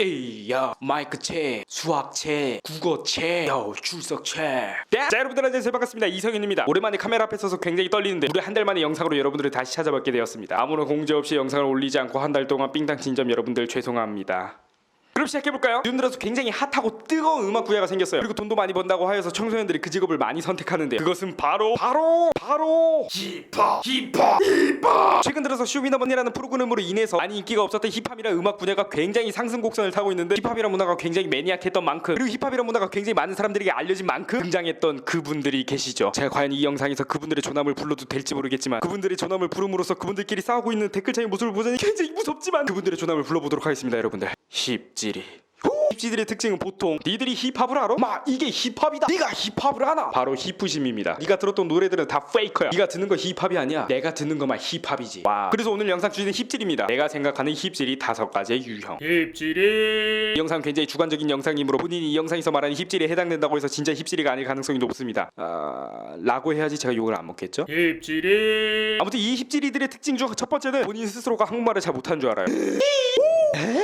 에이야 마이크 채 수학 채 국어 채 요, 출석 채 자, 여러분들 안녕하세요. 반갑습니다. 이성윤입니다. 오랜만에 카메라 앞에 서서 굉장히 떨리는데 무려 한 달 만에 영상으로 여러분들을 다시 찾아뵙게 되었습니다. 아무런 공지 없이 영상을 올리지 않고 한 달 동안 삥땅 친점 여러분들 죄송합니다 그럼 시작해볼까요? 요즘 들어서 굉장히 핫하고 뜨거운 음악 분야가 생겼어요. 그리고 돈도 많이 번다고 하여서 청소년들이 그 직업을 많이 선택하는데 그것은 바로 바로 바로 힙합 힙합 힙합! 최근 들어서 쇼미더머니라는 프로그램으로 인해서 많이 인기가 없었던 힙합이라는 음악 분야가 굉장히 상승 곡선을 타고 있는데 힙합이라는 문화가 굉장히 매니악했던 만큼 그리고 힙합이라는 문화가 굉장히 많은 사람들에게 알려진 만큼 등장했던 그분들이 계시죠. 제가 과연 이 영상에서 그분들의 조남을 불러도 될지 모르겠지만 그분들의 조남을 부름으로써 그분들끼리 싸우고 있는 댓글창의 모습을 보자니 굉장히 무섭지만 그분들의 조남을 불러보도록 하겠습니다 여러분들. 힙 지리 힙지들의 특징은 보통 니들이 힙합을 알아? 막 이게 힙합이다. 네가 힙합을 아나? 바로 힙부심입니다. 네가 들었던 노래들은 다 페이커야. 네가 듣는 거 힙합이 아니야. 내가 듣는 것만 힙합이지. 와. 그래서 오늘 영상 주제는 힙질입니다. 내가 생각하는 힙질이 다섯 가지의 유형. 힙질이. 이 영상 굉장히 주관적인 영상이므로 본인이 이 영상에서 말하는 힙질에 해당된다고 해서 진짜 힙질이가 아닐 가능성이 높습니다. 아... 라고 해야지 제가 욕을 안 먹겠죠? 힙질이. 아무튼 이 힙질이들의 특징 중 첫 번째는 본인 스스로가 한국말을 잘 못하는 줄 알아요.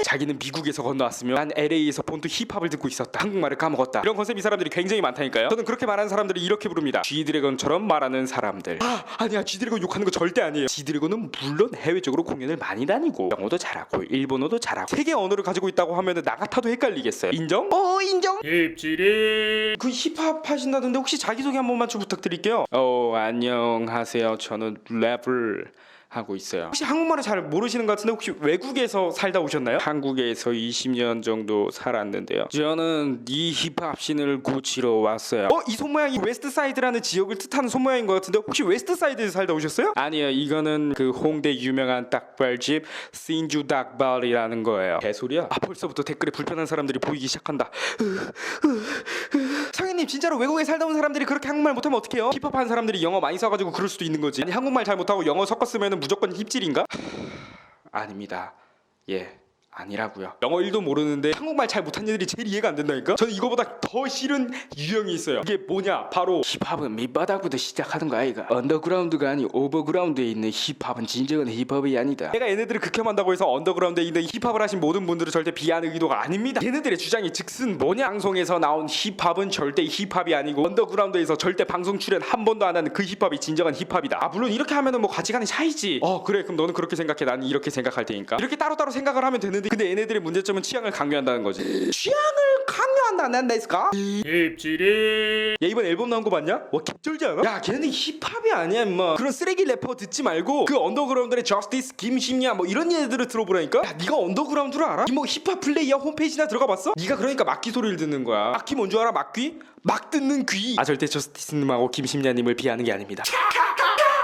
자기는 미국에서 건너왔으며 난 LA에서 본토 힙합을 듣고 있었다. 한국말을 까먹었다. 이런 컨셉 이 사람들이 굉장히 많다니까요. 저는 그렇게 말하는 사람들을 이렇게 부릅니다. G드래곤처럼 말하는 사람들. 아 아니야 G드래곤 욕하는 거 절대 아니에요. G드래곤은 물론 해외적으로 공연을 많이 다니고 영어도 잘하고 일본어도 잘하고 세계 언어를 가지고 있다고 하면은 나 같아도 헷갈리겠어요. 인정? 어 인정. 힙질이 그 힙합 하신다던데 혹시 자기소개 한 번만 좀 부탁드릴게요. 어 안녕하세요. 저는 랩을 하고 있어요. 혹시 한국말을 잘 모르시는 것 같은데 혹시 외국에서 살다 오셨나요? 한국에서 20년 정도 살았는데요. 저는 이 힙합 씬을 고치러 왔어요. 어? 이 손모양이 웨스트 사이드라는 지역을 뜻하는 손모양인 것 같은데 혹시 웨스트 사이드에서 살다 오셨어요? 아니요. 이거는 그 홍대 유명한 닭발집 신주 닭발이라는 거예요. 개소리야? 아 벌써부터 댓글에 불편한 사람들이 보이기 시작한다. 상현님 진짜로 외국에 살다 온 사람들이 그렇게 한국말 못하면 어떡해요? 힙합하는 사람들이 영어 많이 써가지고 그럴 수도 있는 거지 아니 한국말 잘 못하고 영어 섞어 쓰면 무조건 힙질인가? 아닙니다 예 아니라고요. 영어 1도 모르는데 한국말 잘 못하는 애들이 제일 이해가 안 된다니까? 저는 이거보다 더 싫은 유형이 있어요. 이게 뭐냐? 바로 힙합은 밑바닥부터 시작하는 거 아이가 언더그라운드가 아니 오버그라운드에 있는 힙합은 진정한 힙합이 아니다. 내가 얘네들을 극혐한다고 해서 언더그라운드에 있는 힙합을 하신 모든 분들을 절대 비하하는 의도가 아닙니다. 얘네들의 주장이 즉슨 뭐냐? 방송에서 나온 힙합은 절대 힙합이 아니고 언더그라운드에서 절대 방송 출연 한 번도 안 하는 그 힙합이 진정한 힙합이다. 아 물론 이렇게 하면은 뭐 가치관이 차이지. 어 그래. 그럼 너는 그렇게 생각해. 나는 이렇게 생각할 테니까. 이렇게 따로따로 생각을 하면 되는 데 근데 얘네들의 문제점은 취향을 강요한다는 거지 취향을 강요한다는 데스까? 힙질이 야 이번 앨범 나온 거 봤냐? 와 개쩔지 않아? 야 걔는 힙합이 아니야 임마 그런 쓰레기 래퍼 듣지 말고 그 언더그라운드의 저스티스 김심야 뭐 이런 얘들을 들어보라니까 야 네가 언더그라운드를 알아? 이뭐 힙합 플레이어 홈페이지나 들어가 봤어? 네가 그러니까 막귀 소리를 듣는 거야 막귀 뭔 줄 알아 막귀? 막 듣는 귀 아 절대 저스티스님하고 김심야님을 비하는 게 아닙니다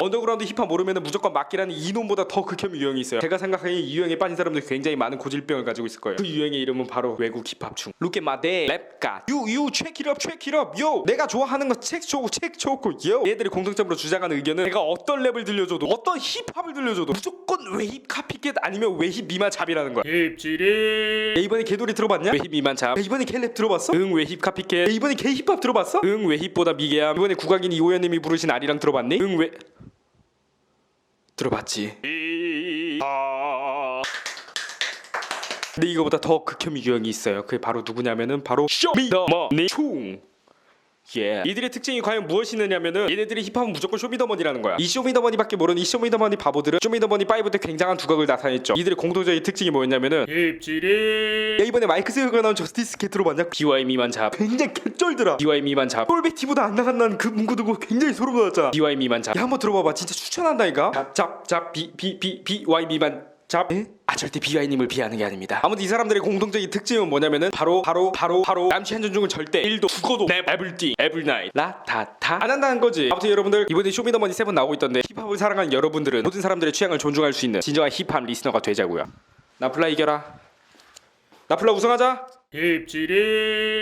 언더그라운드 힙합 모르면 무조건 막기라는 이놈보다 더 극혐 유형이 있어요. 제가 생각하기에 이 유형에 빠진 사람들 굉장히 많은 고질병을 가지고 있을 거예요. 그 유형의 이름은 바로 외국 힙합 중. Look at my day, 랩가. You, you, check it up, check it up, yo. 내가 좋아하는 거책 좋고 책 좋고, yo. 얘들이 공통점으로 주장하는 의견은 내가 어떤 랩을 들려줘도 어떤 힙합을 들려줘도 무조건 웨힙 카피캣 아니면 웨힙 미만 잡이라는 거야. 힙질이 야, 이번에 개돌이 들어봤냐? 웨힙 미만 잡. 야, 이번에 개랩 들어봤어? 응 웨힙 카피캣. 야, 이번에 개 힙합 들어봤어? 응 웨힙보다 미개함. 이번에 국악인 이호연님이 부르신 아리랑 들어봤니? 응 웨. 들어봤지. 근데 이거보다 더 극혐 유형이 있어요. 그게 바로 누구냐면은 바로 쇼미더머니 충. 예. 이들의 특징이 과연 무엇이느냐면은 얘네들이 힙합은 무조건 쇼미더머니라는 거야. 이 쇼미더머니밖에 모르는 이 쇼미더머니 바보들은 쇼미더머니 5 때 굉장한 두각을 나타냈죠. 이들의 공통적인 특징이 뭐였냐면은 힙질이 야 이번에 마이크 세그가 나온 저스티스 개 들어봤냐? BY 미만 잡 굉장히 개쩔더라 BY 미만 잡 꼴배티보다 안 나간다는 그 문구 듣고 굉장히 소름 돋았잖아 BY 미만 잡 야 한번 들어봐봐 진짜 추천한다니까 잡 잡 잡 B B B BY 미만 잡. 에? 아 절대 BY님을 비하는 게 아닙니다. 아무튼 이 사람들의 공통적인 특징은 뭐냐면은 바로 바로 바로 바로 남취 한전 중은 절대 1도 죽어도 랩 에블띵 에블나잇. 라타타? 안 한다는 거지. 아무튼 여러분들 이번에 쇼미더머니 세븐 나오고 있던데 힙합을 사랑하는 여러분들은 모든 사람들의 취향을 존중할 수 있는 진정한 힙합 리스너가 되자고요. 나플라 이겨라. 나플라 우승하자. 힙질이